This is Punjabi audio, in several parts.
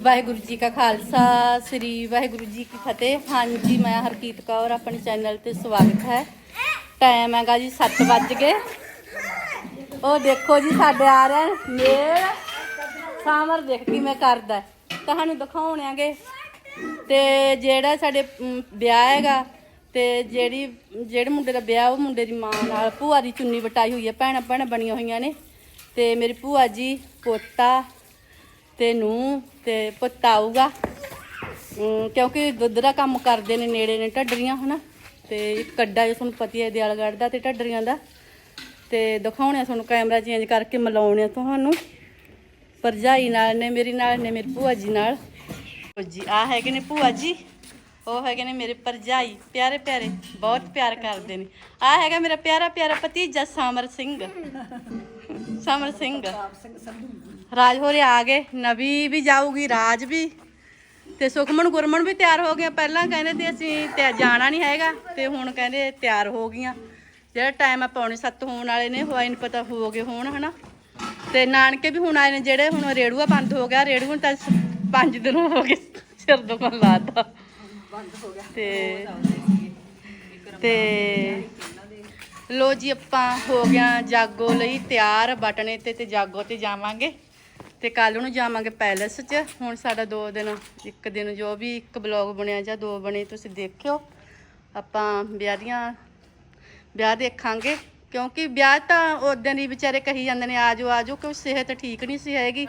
ਵਾਹਿਗੁਰੂ ਜੀ ਕਾ ਖਾਲਸਾ, ਸ੍ਰੀ ਵਾਹਿਗੁਰੂ ਜੀ ਕੀ ਫਤਿਹ। ਹਾਂਜੀ, ਮੈਂ ਹਰਕੀਤ ਕੌਰ, ਆਪਣੇ ਚੈਨਲ ਤੇ ਸਵਾਗਤ ਹੈ। ਟਾਈਮ ਹੈਗਾ ਜੀ 7 ਵੱਜ ਗਏ। ਉਹ ਦੇਖੋ ਜੀ, ਸਾਡੇ ਆ ਰਹੇ ਮੇਲ ਸਾਮਰ ਦੇਖ ਮੈਂ ਕਰਦਾ। ਹੈ। ਤੁਹਾਨੂੰ ਦਿਖਾਉਣਾਂਗੇ ਤੇ ਜਿਹੜਾ ਸਾਡੇ ਵਿਆਹ ਹੈਗਾ ਤੇ ਜਿਹੜੀ, ਜਿਹੜੇ ਮੁੰਡੇ ਦਾ ਵਿਆਹ, ਉਹ ਮੁੰਡੇ ਦੀ ਮਾਂ ਨਾਲ ਭੂਆ ਦੀ ਚੁੰਨੀ ਵਟਾਈ ਹੋਈ ਹੈ। ਭੈਣਾਂ ਭੈਣਾਂ ਬਣੀਆਂ ਹੋਈਆਂ ਨੇ। ਤੇ ਮੇਰੀ ਭੂਆ ਜੀ, ਪੋਤਾ ਤੇ ਨੂੰ ਤੇ ਪੁੱਤ ਆਊਗਾ। ਕਿਉਂਕਿ ਦੁੱਧ ਦਾ ਕੰਮ ਕਰਦੇ ਨੇ, ਨੇੜੇ ਨੇ ਢੱਡਰੀਆਂ, ਹਨਾ। ਤੇ ਇੱਕ ਕੱਡਾ ਜੋ ਤੁਹਾਨੂੰ ਪਤੀ ਹੈ ਦਿਆਲਗੜ੍ਹ ਦਾ ਤੇ ਢੱਡਰੀਆਂ ਦਾ। ਤੇ ਦਿਖਾਉਣੇ ਆ ਤੁਹਾਨੂੰ ਕੈਮਰਾ ਚੇਂਜ ਕਰਕੇ, ਮਿਲਾਉਣੇ ਆ ਤੁਹਾਨੂੰ। ਭਰਜਾਈ ਨਾਲ ਨੇ, ਮੇਰੀ ਨਾਲ ਨੇ, ਮੇਰੀ ਭੂਆ ਜੀ ਨਾਲ। ਲਓ ਜੀ, ਆ ਹੈਗੇ ਨੇ ਭੂਆ ਜੀ। ਉਹ ਹੈਗੇ ਨੇ ਮੇਰੇ ਭਰਜਾਈ। ਪਿਆਰੇ ਪਿਆਰੇ, ਬਹੁਤ ਪਿਆਰ ਕਰਦੇ ਨੇ। ਆ ਹੈਗਾ ਮੇਰਾ ਪਿਆਰਾ ਪਿਆਰਾ ਭਤੀਜਾ ਸਮਰ ਸਿੰਘ। ਸਮਰ ਸਿੰਘ। ਰਾਜ ਹੋਰੇ ਆ ਗਏ, ਨਵੀ ਵੀ ਜਾਊਗੀ, ਰਾਜ ਵੀ। ਤੇ ਸੁਖਮਨ, ਗੁਰਮਨ ਵੀ ਤਿਆਰ ਹੋ ਗਿਆ ਪਹਿਲਾਂ ਕਹਿੰਦੇ ਤੇ ਅਸੀਂ ਤੇ ਜਾਣਾ ਨਹੀਂ ਹੈਗਾ, ਤੇ ਹੁਣ ਕਹਿੰਦੇ ਤਿਆਰ ਹੋ ਗਈਆਂ। ਜਿਹੜਾ ਟਾਈਮ ਆ ਪੌਣੇ 7 ਹੋਣ ਵਾਲੇ ਨੇ ਹੋਇਆ ਨਹੀਂ ਪਤਾ ਹੋ ਗਏ ਹੋਣ, ਹਨਾ। ਤੇ ਨਾਨਕੇ ਵੀ ਹੁਣ ਆਏ ਨੇ, ਜਿਹੜੇ ਹੁਣ ਰੇੜੂਆ ਬੰਦ ਹੋ ਗਿਆ, ਰੇੜੂ ਨੂੰ ਤਾਂ 5 ਦਿਨ ਹੋ ਗਏ, ਸਿਰ ਦੁਖਣ ਲਾਤਾ। ਬੰਦ ਹੋ ਗਿਆ ਤੇ ਤੇ ਲੋ ਜੀ, ਆਪਾਂ ਹੋ ਗਿਆ ਜਾਗੋ ਲਈ ਤਿਆਰ, ਬਟਨੇ ਤੇ ਤੇ ਜਾਗੋ ਤੇ ਜਾਵਾਂਗੇ। ਤੇ ਕੱਲ ਨੂੰ ਜਾਵਾਂਗੇ ਪੈਲਸ 'ਚ। ਹੁਣ ਸਾਡਾ ਦੋ ਦਿਨ, ਇੱਕ ਦਿਨ ਜੋ ਵੀ ਇੱਕ ਬਲੌਗ ਬਣਿਆ ਜਾਂ ਦੋ ਬਣੇ, ਤੁਸੀਂ ਦੇਖਿਓ। ਆਪਾਂ ਵਿਆਹ ਦੀਆਂ, ਵਿਆਹ ਦੇਖਾਂਗੇ। ਕਿਉਂਕਿ ਵਿਆਹ ਤਾਂ ਉਦੋਂ ਦੀ ਵਿਚਾਰੇ ਕਹੀ ਜਾਂਦੇ ਨੇ ਆਜੋ ਆਜੋ ਕਿਉਂ ਸਿਹਤ ਠੀਕ ਨਹੀਂ ਸੀ ਹੈਗੀ?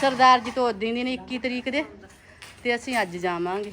ਸਰਦਾਰ ਜੀ ਤੋਂ ਉਦੋਂ ਦੀ ਨੇ 21 ਤਰੀਕ ਦੇ। ਤੇ ਅਸੀਂ ਅੱਜ ਜਾਵਾਂਗੇ।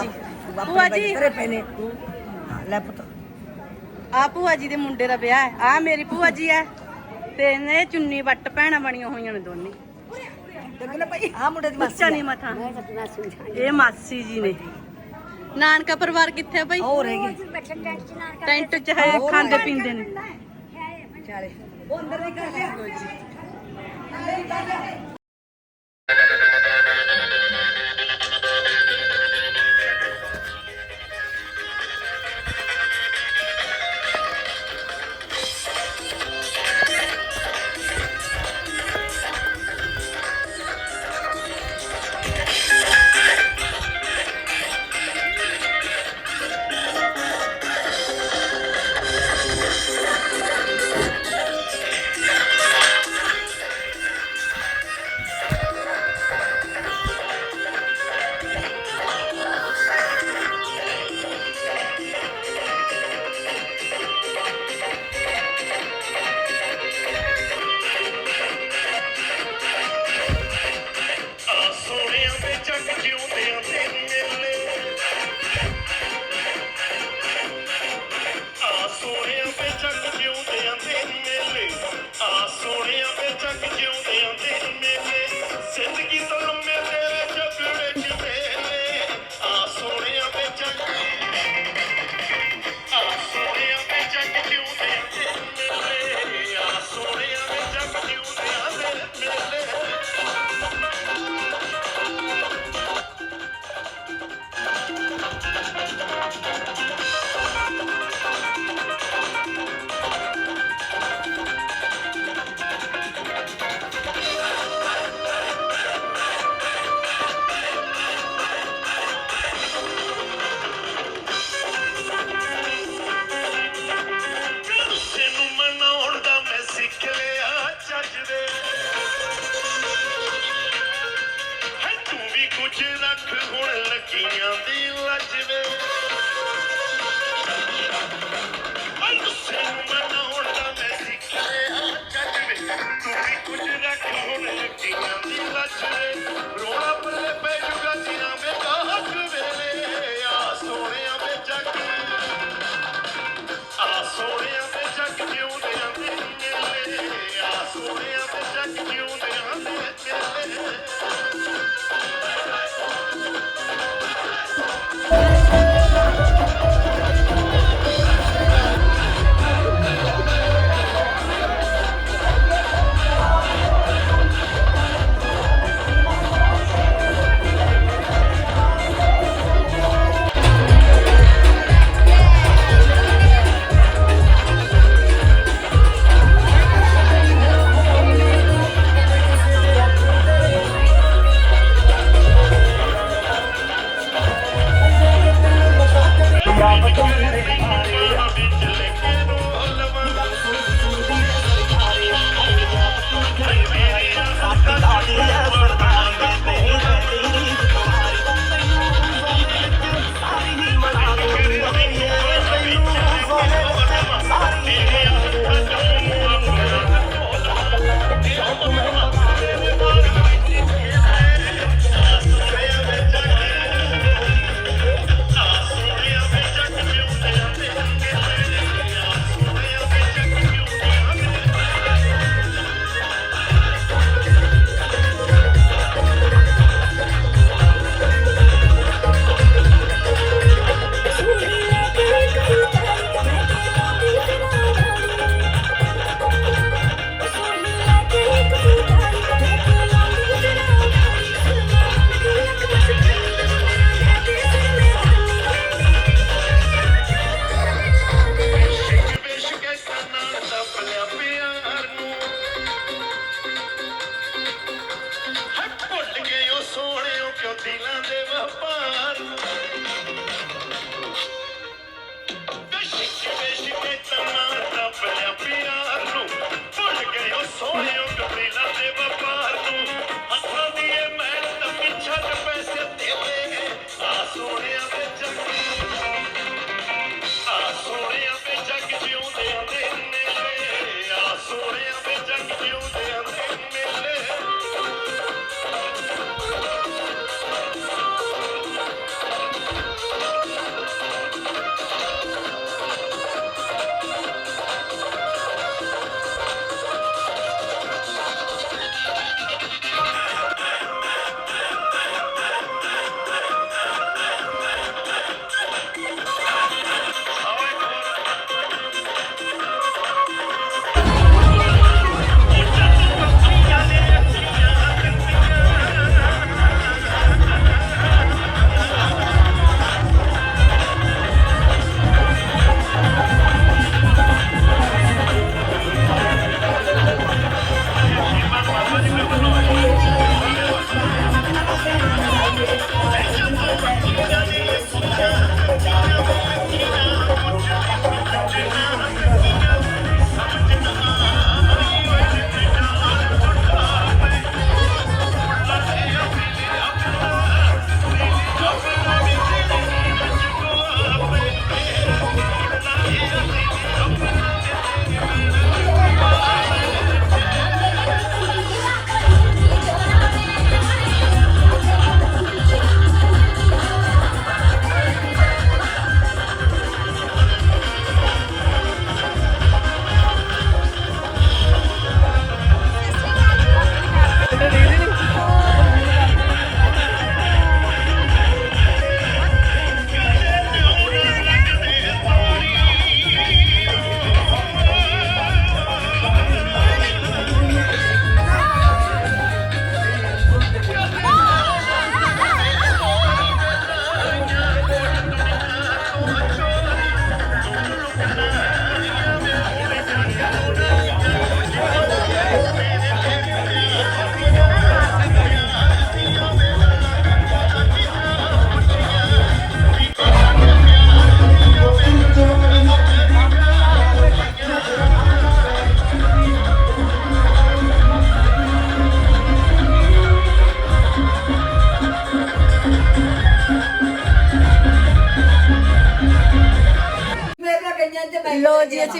ਜੀ ਭੂਆ ਜੀ। ਤੇਰੇ ਪੈ ਨੇ। ਲੈ ਪੁੱਤ। ਆ ਭੂਆ ਜੀ ਦੇ ਮੁੰਡੇ ਦਾ ਵਿਆਹ ਹੈ। ਆ ਮੇਰੀ ਭੂਆ ਜੀ ਹੈ। ਤੇ ਇਹਨੇ ਚੁੰਨੀ ਵੱਟ ਭੈਣਾਂ ਬਣੀਆਂ ਹੋਈਆਂ ਨੇ ਦੋਨੇ। ਦੇਖ ਲੈ ਭਾਈ ਆ ਮੁੰਡੇ ਦੀ ਬੱਚਾ ਨਹੀਂ ਮਥਾ। ਇਹ ਮਾਸੀ ਜੀ ਨੇ। ਨਾਨਕਾ ਪਰਿਵਾਰ ਕਿੱਥੇ ਆ ਭਾਈ? ਹੋਰ ਹੈਗੀ। ਟੈਂਟ ਚ ਹੈ ਖਾਂਦੇ ਪੀਂਦੇ ਨੇ। ਚਾਲੇ। ਉਹ ਅੰਦਰ ਨਹੀਂ ਕਰ ਲਿਆ। ਆ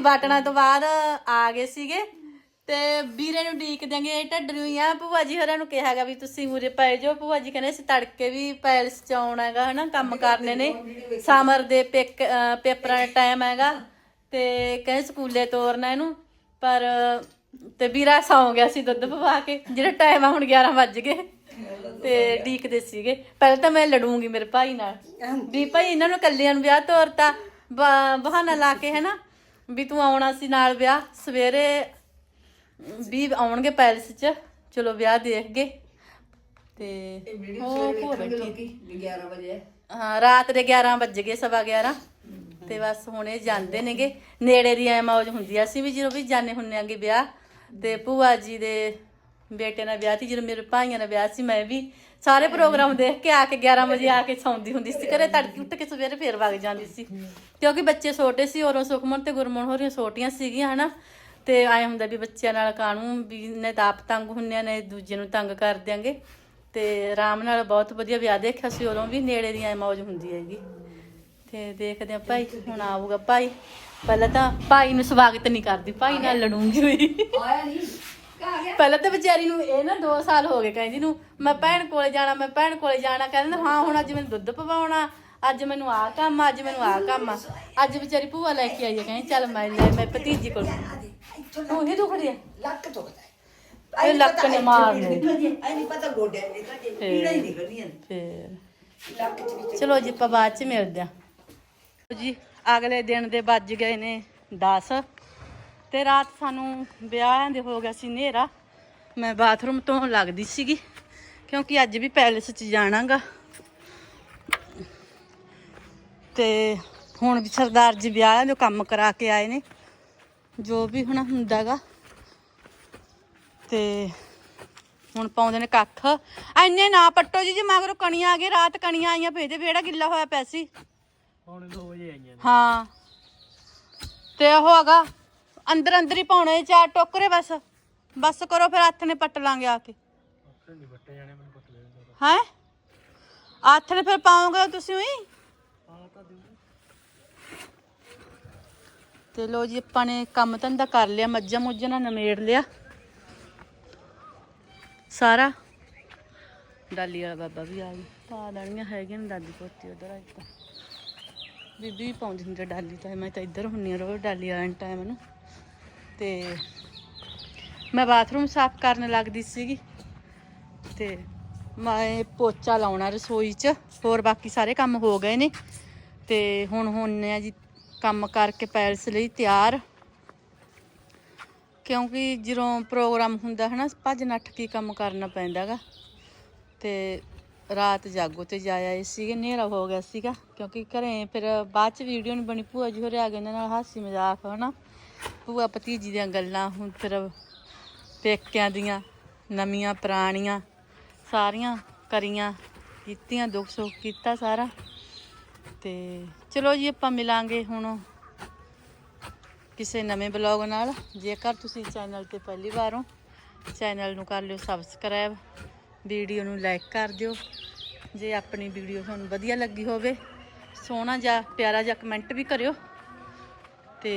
ਅਸੀਂ ਬਾਟਣਾ ਤੋਂ ਬਾਅਦ ਆ ਗਏ ਸੀਗੇ। ਤੇ ਵੀਰੇ ਨੂੰ ਡੀਕ ਦਿਆਂਗੇ ਢੱਡਰੀ ਆ। ਭੂਆ ਜੀ ਹੋਰਾਂ ਨੂੰ ਕਿਹਾਗਾ ਵੀ ਤੁਸੀਂ ਉਰੇ ਪਏ ਜੋ ਭੂਆ ਜੀ ਕਹਿੰਦੇ ਅਸੀਂ ਤੜਕੇ ਵੀ ਪੈਲਸ ਚ ਆਉਣਾ ਹੈਗਾ ਹਨਾ, ਕੰਮ ਕਰਨੇ ਨੇ। ਸਮਰ ਦੇ ਪੇਕ- ਅਹ ਪੇਪਰਾਂ ਦਾ ਟਾਈਮ ਹੈਗਾ। ਤੇ ਕਹਿੰਦੇ ਸਕੂਲੇ ਤੋਰਨਾ ਇਹਨੂੰ। ਪਰ, ਤੇ ਵੀਰਾ ਸੌਂ ਗਿਆ ਸੀ ਦੁੱਧ ਪਵਾ ਕੇ, ਜਿਹੜਾ ਟਾਈਮ ਆ ਹੁਣ 11 ਵੱਜ ਗਏ। ਤੇ ਡੀਕਦੇ ਸੀਗੇ। ਪਹਿਲਾਂ ਤਾਂ ਮੈਂ ਲੜੂੰਗੀ ਮੇਰੇ ਭਾਈ ਨਾਲ। ਵੀ ਭਾਈ ਇਹਨਾਂ ਨੂੰ ਇਕੱਲਿਆਂ ਨੂੰ ਵਿਆਹ ਤੋਰਤਾ, ਬ- ਬਹਾਨਾ ਲਾ ਕੇ ਹੈ ਵੀ ਤੂੰ ਆਉਣਾ ਸੀ ਨਾਲ ਵਿਆਹ ਸਵੇਰੇ ਵੀ ਆਉਣਗੇ ਪੈਲਸ 'ਚ। ਚਲੋ ਵਿਆਹ ਦੇਖ ਗਏ। ਤੇ ਉਹ ਭੂਆ ਬੈਠੀ 11 ਵਜੇ ਹਾਂ। ਰਾਤ ਦੇ 11 ਵੱਜ ਗਏ ਸਵਾ 11 ਤੇ ਬਸ ਹੁਣ ਇਹ ਜਾਂਦੇ ਨੇਗੇ। ਨੇੜੇ ਦੀ ਐ ਮੌਜ ਹੁੰਦੀ ਆ। ਅਸੀਂ ਵੀ ਜਦੋਂ ਵੀ ਜਾਣੇ ਹੁੰਨੇ ਆਂਗੇ ਵਿਆਹ ਤੇ ਭੂਆ ਜੀ ਦੇ ਬੇਟੇ ਨਾਲ ਵਿਆਹ ਸੀ ਜਦੋਂ ਮੇਰੇ ਭਾਈਆਂ ਦਾ ਵਿਆਹ ਸੀ ਮੈਂ ਵੀ ਸਾਰੇ ਪ੍ਰੋਗਰਾਮ ਦੇਖ ਕੇ ਆ ਕੇ 11 ਵਜੇ ਆ ਕੇ ਸੌਂਦੀ ਹੁੰਦੀ ਸੀ। ਘਰੇ ਤੜਕੇ ਉੱਠ ਕੇ ਸਵੇਰੇ ਫੇਰ ਵਗ ਜਾਂਦੀ ਸੀ। ਕਿਉਂਕਿ ਬੱਚੇ ਛੋਟੇ ਸੀ ਔਰੋਂ ਸੁਖਮਨ ਤੇ ਗੁਰਮਨ ਹੋਰੀਆਂ ਛੋਟੀਆਂ ਸੀਗੀਆਂ, ਹਨਾ? ਤੇ ਆਏ ਹੁੰਦਾ ਵੀ ਬੱਚਿਆਂ ਨਾਲ ਕਾਣੂ ਵੀ ਨੇ ਤਾਂ ਆਪ ਤੰਗ ਹੁੰਨੇ ਆ ਨੇ, ਦੂਜੇ ਨੂੰ ਤੰਗ ਕਰ ਦਿਆਂਗੇ। ਤੇ ਆਰਾਮ ਨਾਲ ਬਹੁਤ ਵਧੀਆ ਵਿਆਹ ਦੇਖਿਆ ਸੀ, ਉਦੋਂ ਵੀ ਨੇੜੇ ਦੀ ਐ ਮੌਜ ਹੁੰਦੀ ਹੈਗੀ। ਤੇ ਦੇਖਦੇ ਆ ਭਾਈ, ਹੁਣ ਆਊਗਾ ਭਾਈ। ਪਹਿਲਾਂ ਤਾਂ ਭਾਈ ਨੂੰ ਸਵਾਗਤ ਨਹੀਂ ਕਰਦੀ, ਭਾਈ ਨਾਲ ਲੜੂੰਗੀ ਹੋਈ ਆਇਆ ਨਹੀਂ ਪਹਿਲਾਂ ਤਾਂ ਵਿਚਾਰੀ ਨੂੰ ਇਹ ਨਾ 2 ਸਾਲ ਹੋ ਗਏ ਕਹਿੰਦੀ ਨੂੰ ਮੈਂ ਭੈਣ ਕੋਲੇ ਜਾਣਾ ਮੈਂ ਭੈਣ ਕੋਲੇ ਜਾਣਾ। ਕਹਿੰਦਾ ਹਾਂ ਹੁਣ ਅੱਜ ਮੈਨੂੰ ਦੁੱਧ ਪਵਾਉਣਾ ਅੱਜ ਮੈਨੂੰ ਆਹ ਕੰਮ ਆ, ਅੱਜ ਮੈਨੂੰ ਆਹ ਕੰਮ ਆ। ਅੱਜ ਵਿਚਾਰੀ ਭੂਆ ਲੈ ਕੇ ਆਈ ਹੈ ਕਹਿੰਦੀ ਚੱਲ ਮੈਂ ਲੈ ਮੈਂ ਭਤੀਜੀ ਕੋਲ। ਤੂੰ ਹੀ ਦੁਖੜੀ ਹੈ ਲੱਕ ਦੁਖਦਾ ਇਹ ਲੱਕ ਨੇ ਮਾਰਨੇ ਆਈ ਨਹੀਂ ਪਤਾ ਗੋਡੇ ਨਿਕਲਦੇ ਪੀੜਾ ਹੀ ਨਿਕਲਦੀਆਂ ਨੇ। ਫੇਰ। ਲੱਕ ਚ ਵਿੱਚ ਚਲੋ ਜੀ ਆਪਾਂ ਬਾਅਦ ਚ ਮਿਲਦੇ ਆ ਜੀ ਅਗਲੇ ਦਿਨ ਦੇ ਵੱਜ ਗਏ ਨੇ 10 ਤੇ ਰਾਤ ਸਾਨੂੰ ਵਿਆਹ ਦੇ ਹੋ ਗਿਆ ਸੀ ਹਨੇਰਾ। ਮੈਂ ਬਾਥਰੂਮ ਤੋਂ ਲੱਗਦੀ ਸੀਗੀ ਕਿਉਂਕਿ ਅੱਜ ਵੀ ਪੈਲਸ 'ਚ ਜਾਣਾਗਾ। ਤੇ ਹੁਣ ਵੀ ਸਰਦਾਰ ਜੀ ਵਿਆਹ ਦੇ ਕੰਮ ਕਰਾ ਕੇ ਆਏ ਨੇ ਜੋ ਵੀ ਹੁਣ ਹੁੰਦਾਗਾ। ਤੇ ਹੁਣ ਪਾਉਂਦੇ ਨੇ ਕੱਖ। ਐਨੇ ਨਾ ਪੱਟੋ ਜੀ ਜੇ ਮਗਰੋਂ ਕਣੀਆਂ ਆ ਗਏ ਰਾਤ ਕਣੀਆਂ ਆਈਆਂ ਤੇ ਵਿਹੜਾ ਗਿੱਲਾ ਹੋਇਆ ਪਿਆ ਸੀ। ਹੁਣ 2 ਵਜੇ ਆਈਆਂ ਨੇ। ਹਾਂ। ਤੇ ਉਹ ਹੈਗਾ ਅੰਦਰ ਅੰਦਰ ਹੀ ਪਾਉਣੇ ਚਾਰ ਟੋਕਰੇ ਬਸ। ਬਸ ਕਰੋ ਫਿਰ ਹੱਥ ਨੇ ਪੱਟ ਲਾਂਗੇ ਆ ਕੇ। ਨਹੀਂ ਜਾਣੇ ਮੈਨੂੰ ਹੈ? ਹੱਥ ਨੇ ਫਿਰ ਪਾਉਂਗੇ ਤੁਸੀਂ ਆ ਤਾਂ ਲੋ ਜੀ ਆਪਾਂ ਨੇ ਕੰਮ ਧੰਦਾ ਕਰ ਲਿਆ ਮੱਝਾਂ ਮੁੱਝਾਂ ਨਾਲ ਨਮੇੜ ਲਿਆ। ਸਾਰਾ। ਡਾਲੀ ਵਾਲਾ ਬਾਬਾ ਵੀ ਆ ਗਿਆ। ਪਾ ਦੇਣੀਆਂ ਹੈਗੀਆਂ ਨੇ ਦਾਦੀ ਪੋਤੀ ਉਧਰ ਤਾਂ। ਬੀਬੀ ਵੀ ਪਾਉਂਦੀ ਹੁੰਦੀ ਡਾਲੀ ਤਾਂ ਮੈਂ ਤਾਂ ਇੱਧਰ ਹੁੰਨੀ ਆ ਰੋਜ਼, ਡਾਲੀ ਵਾਲੇ ਟਾਈਮ ਨੂੰ। ਤੇ ਮੈਂ ਬਾਥਰੂਮ ਸਾਫ਼ ਕਰਨ ਲੱਗਦੀ ਸੀਗੀ। ਤੇ ਮੈਂ ਪੋਚਾ ਲਾਉਣਾ ਰਸੋਈ 'ਚ, ਹੋਰ ਬਾਕੀ ਸਾਰੇ ਕੰਮ ਹੋ ਗਏ ਨੇ। ਤੇ ਹੁਣ ਹੁੰਨੇ ਆ ਜੀ ਕੰਮ ਕਰਕੇ ਪੈਲਸ ਲਈ ਤਿਆਰ। ਕਿਉਂਕਿ ਜਦੋਂ ਪ੍ਰੋਗਰਾਮ ਹੁੰਦਾ ਹੈ ਨਾ ਭੱਜ ਨੱਠ ਕੇ ਕੰਮ ਕਰਨਾ ਪੈਂਦਾਗਾ ਤੇ ਰਾਤ ਜਾਗੋ ਤੇ ਜਾ ਆਏ ਸੀਗੇ, ਹਨੇਰਾ ਹੋ ਗਿਆ ਸੀਗਾ, ਕਿਉਂਕਿ ਘਰੇ ਫਿਰ ਬਾਅਦ ਚ ਵੀਡੀਓ ਨਹੀਂ ਬਣੀ, ਭੂਆ ਜੀ ਹੋਰੇ ਆ ਗਏ, ਇਹਨਾਂ ਨਾਲ ਹਾਸੀ ਮਜ਼ਾਕ, ਹਨਾ? ਭੂਆ ਭਤੀਜੀ ਦੀਆਂ ਗੱਲਾਂ ਹੁਣ ਫਿਰ ਪੇਕਿਆਂ ਦੀਆਂ, ਨਵੀਆਂ, ਪੁਰਾਣੀਆਂ, ਸਾਰੀਆਂ ਕਰੀਆਂ, ਕੀਤੀਆਂ ਦੁੱਖ ਸੁੱਖ ਕੀਤਾ ਸਾਰਾ। ਤੇ ਚਲੋ ਜੀ, ਆਪਾਂ ਮਿਲਾਂਗੇ ਹੁਣ ਕਿਸੇ ਨਵੇਂ ਬਲੌਗ ਨਾਲ। ਜੇਕਰ ਤੁਸੀਂ ਚੈਨਲ ਤੇ ਪਹਿਲੀ ਵਾਰ ਹੋ, ਚੈਨਲ ਨੂੰ ਕਰ ਲਿਓ ਸਬਸਕ੍ਰਾਈਬ ਵੀਡੀਓ ਨੂੰ ਲਾਈਕ ਕਰ ਦਿਓ। ਜੇ ਆਪਣੀ ਵੀਡੀਓ ਤੁਹਾਨੂੰ ਵਧੀਆ ਲੱਗੀ ਹੋਵੇ, ਸੋਹਣਾ ਜਾਂ ਪਿਆਰਾ ਜਿਹਾ ਕਮੈਂਟ ਵੀ ਕਰਿਓ। ਤੇ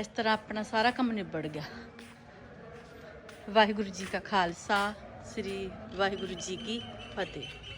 ਇਸ ਤਰ੍ਹਾਂ ਆਪਣਾ ਸਾਰਾ ਕੰਮ ਨਿਬੜ ਗਿਆ। ਵਾਹਿਗੁਰੂ ਜੀ ਕਾ ਖਾਲਸਾ, ਸ੍ਰੀ ਵਾਹਿਗੁਰੂ ਜੀ ਕੀ ਫਤਿਹ।